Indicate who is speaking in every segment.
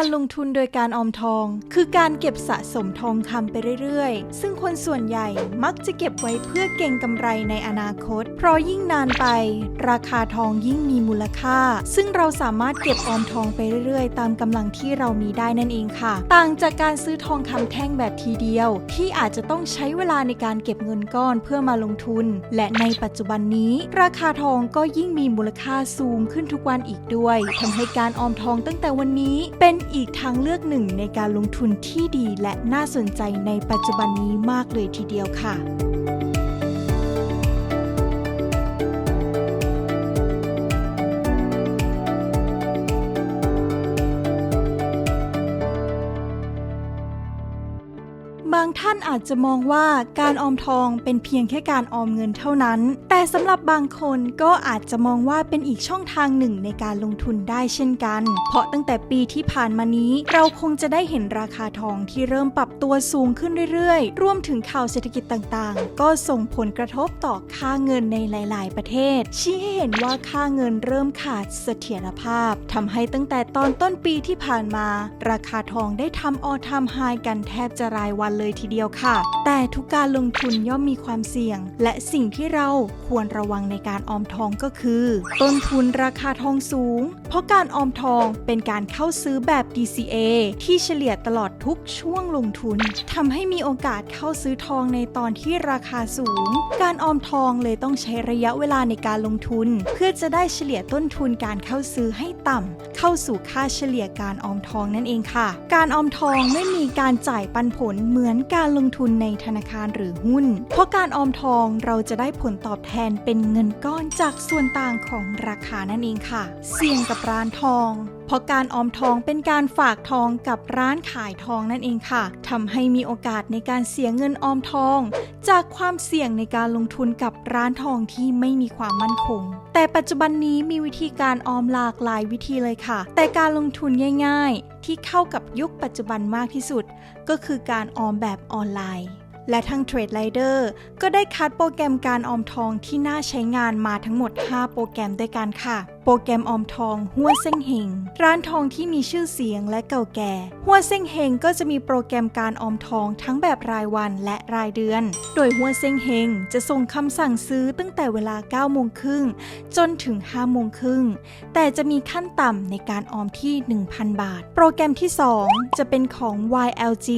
Speaker 1: การลงทุนโดยการออมทอง คือการเก็บสะสมทองคำไปเรื่อยๆ ซึ่งคนส่วนใหญ่มักจะเก็บไว้เพื่อเก็งกำไรในอนาคต เพราะยิ่งนานไป ราคาทองยิ่งมีมูลค่า ซึ่งเราสามารถเก็บออมทองไปเรื่อยๆ ตามกำลังที่เรามีได้นั่นเองค่ะ ต่างจากการซื้อทองคำแท่งแบบทีเดียว ที่อาจจะต้องใช้เวลาในการเก็บเงินก้อนเพื่อมาลงทุน และในปัจจุบันนี้ ราคาทองก็ยิ่งมีมูลค่าสูงขึ้นทุกวันอีกด้วยทำให้การออมทองตั้งแต่วันนี้เป็นอีกทางเลือกหนึ่งในการลงทุนที่ดีและน่าสนใจในปัจจุบันนี้มากเลยทีเดียวค่ะางท่านอาจจะมองว่าการออมทองเป็นเพียงแค่การออมเงินเท่านั้น แต่สำหรับบางคนก็อาจจะมองว่าเป็นอีกช่องทางหนึ่งในการลงทุนได้เช่นกัน เพราะตั้งแต่ปีที่ผ่านมานี้ เราคงจะได้เห็นราคาทองที่เริ่มปรับตัวสูงขึ้นเรื่อยๆ รวมถึงข่าวเศรษฐกิจต่างๆ ก็ส่งผลกระทบต่อค่าเงินในหลาย ๆ ประเทศ ชี้ให้เห็นว่าค่าเงินเริ่มขาดเสถียรภาพทำให้ตั้งแต่ตอนต้นปีที่ผ่านมา ราคาทองได้ทำออทามไฮกันแทบจะรายวันเลยทีเดียวค่ะ แต่ทุกการลงทุนย่อมมีความเสี่ยง และสิ่งที่เราควรระวังในการออมทองก็คือ ต้นทุนราคาทองสูง เพราะการออมทองเป็นการเข้าซื้อแบบ DCA ที่เฉลี่ยตลอดทุกช่วงลงทุนทำให้มีโอกาสเข้าซื้อทองในตอนที่ราคาสูง การออมทองเลยต้องใช้ระยะเวลาในการลงทุน เพื่อจะได้เฉลี่ยต้นทุนการเข้าซื้อให้ต่ำเข้าสู่ค่าเฉลี่ยการออมทองนั่นเองค่ะ การออมทองไม่มีการจ่ายปันผลเหมือนการลงทุนในธนาคารหรือหุ้น เพราะการออมทองเราจะได้ผลตอบแทนเป็นเงินก้อนจากส่วนต่างของราคานั่นเองค่ะ เสี่ยงกับร้านทอง เพราะการออมทองเป็นการฝากทองกับร้านขายทองนั่นเองค่ะทำให้มีโอกาสในการเสียเงินออมทอง จากความเสี่ยงในการลงทุนกับร้านทองที่ไม่มีความมั่นคง แต่ปัจจุบันนี้มีวิธีการออมหลากหลายวิธีเลยค่ะ แต่การลงทุนง่าย ๆ ที่เข้ากับยุคปัจจุบันมากที่สุด ก็คือการออมแบบออนไลน์ และทาง Trade Rider ก็ได้คัดโปรแกรมการออมทองที่น่าใช้งานมาทั้งหมด 5 โปรแกรมด้วยกันค่ะ โปรแกรมออมทองหัวเส้งเฮงร้านทองที่มีชื่อเสียงและเก่าแก่หัวเส้งเฮงก็จะมีโปรแกรมการออมทองทั้งแบบรายวันและรายเดือน โดยหัวเส้งเฮงจะส่งคำสั่งซื้อตั้งแต่เวลา9โมงครึ่งจนถึง5โมงครึ่งแต่จะมีขั้นต่ำในการออมที่ 1,000 บาท โปรแกรมที่ 2 จะเป็นของ YLG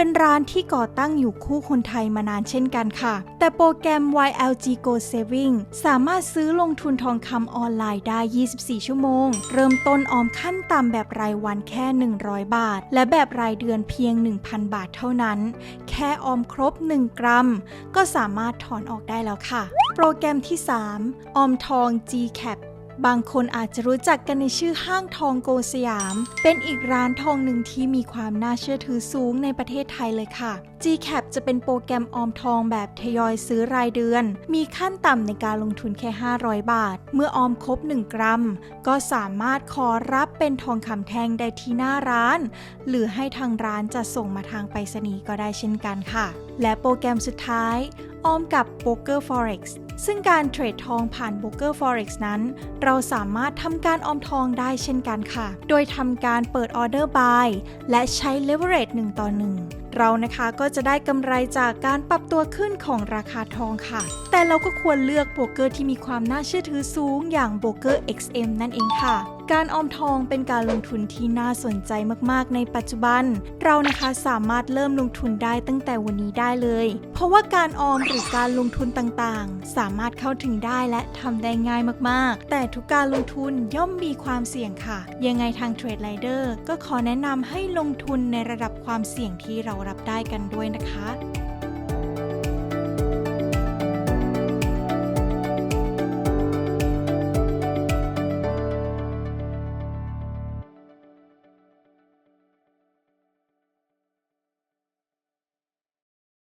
Speaker 1: เป็นร้านที่ก่อตั้งอยู่คู่คนไทยมานานเช่นกันค่ะ แต่โปรแกรม YLG Go Saving สามารถซื้อลงทุนทองคำออนไลน์ได้ 24 ชั่วโมง เริ่มต้นออมขั้นต่ำแบบรายวันแค่ 100 บาท และแบบรายเดือนเพียง 1,000 บาทเท่านั้น แค่ออมครบ 1 กรัม ก็สามารถถอนออกได้แล้วค่ะ โปรแกรมที่ 3 ออมทอง GCAP บางคนอาจจะรู้จักกันในชื่อห้างทองโกสยาม เป็นอีกร้านทองหนึ่งที่มีความน่าเชื่อถือสูงในประเทศไทยเลยค่ะ GCAP จะเป็นโปรแกรมออมทองแบบทยอยซื้อรายเดือน มีขั้นต่ำในการลงทุนแค่ 500 บาท เมื่อออมครบ 1 กรัม ก็สามารถขอรับเป็นทองคำแท่งได้ที่หน้าร้าน หรือให้ทางร้านจะส่งมาทางไปรษณีย์ก็ได้เช่นกันค่ะ และโปรแกรมสุดท้าย ออมกับ Broker Forex ซึ่งการเทรดทองผ่านบุ๊กเกอร์ Forex นั้น เราสามารถทำการออมทองได้เช่นกันค่ะ โดยทำการเปิดออเดอร์ buy และใช้ leverage 1 ต่อ 1เรานะคะก็จะได้กำไรจากการปรับตัวขึ้นของราคาทองค่ะ แต่เราก็ควรเลือกโบรกเกอร์ที่มีความน่าเชื่อถือสูงอย่างโบรกเกอร์ XM นั่นเองค่ะการออมทองเป็นการลงทุนที่น่าสนใจมากๆ ในปัจจุบัน เรานะคะสามารถเริ่มลงทุนได้ตั้งแต่วันนี้ได้เลย เพราะว่าการออมหรือการลงทุนต่างๆ สามารถเข้าถึงได้และทำได้ง่ายมากๆ แต่ทุกการลงทุนย่อมมีความเสี่ยงค่ะ ยังไงทาง Trade Rider ก็ขอแนะนำให้ลงทุนในระดับความเสี่ยงที่เรารับได้กันด้วยนะคะ